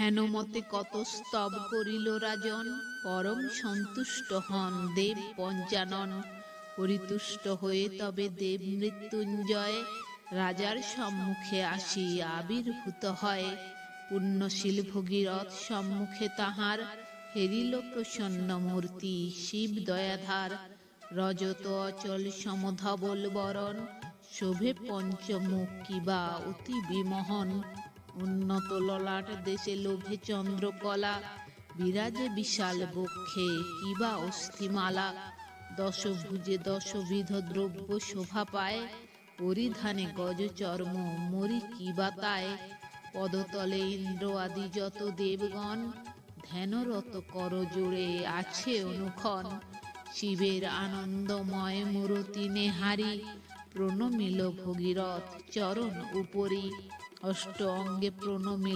হেনমতে কত স্তব করিল রাজন? পরম সন্তুষ্ট হন দেব পঞ্চানন। পরিতুষ্ট হয়ে তবে দেব মৃত্যুঞ্জয়। রাজার সম্মুখে আসি আবির্ভূত হয়। পুণ্যশীল ভগীরথ সম্মুখে তাহার। হেরিল প্রসন্ন মূর্তি শিব দয়াধার। রজত অচল সমধবল বরণ। শোভে পঞ্চমুখ কিবা অতি বিমোহন। উন্নত ললাট দেশে লোভে চন্দ্রকলা। বিরাজে বিশাল বক্ষে কিবা অস্থিমালা। দশভুজে দশবিধ দ্রব্য শোভা পায়। পরিধানে গজ চর্ম, মরি কিবা তায়। পদতলে ইন্দ্র আদি যত দেবগণ, ধ্যানরত কর জোড়ে আছে অনুক্ষণ। শিবের আনন্দময় মূরতি নেহারি প্রণমিল ভগীরথ চরণ উপরি। অষ্ট অঙ্গে প্রণমিল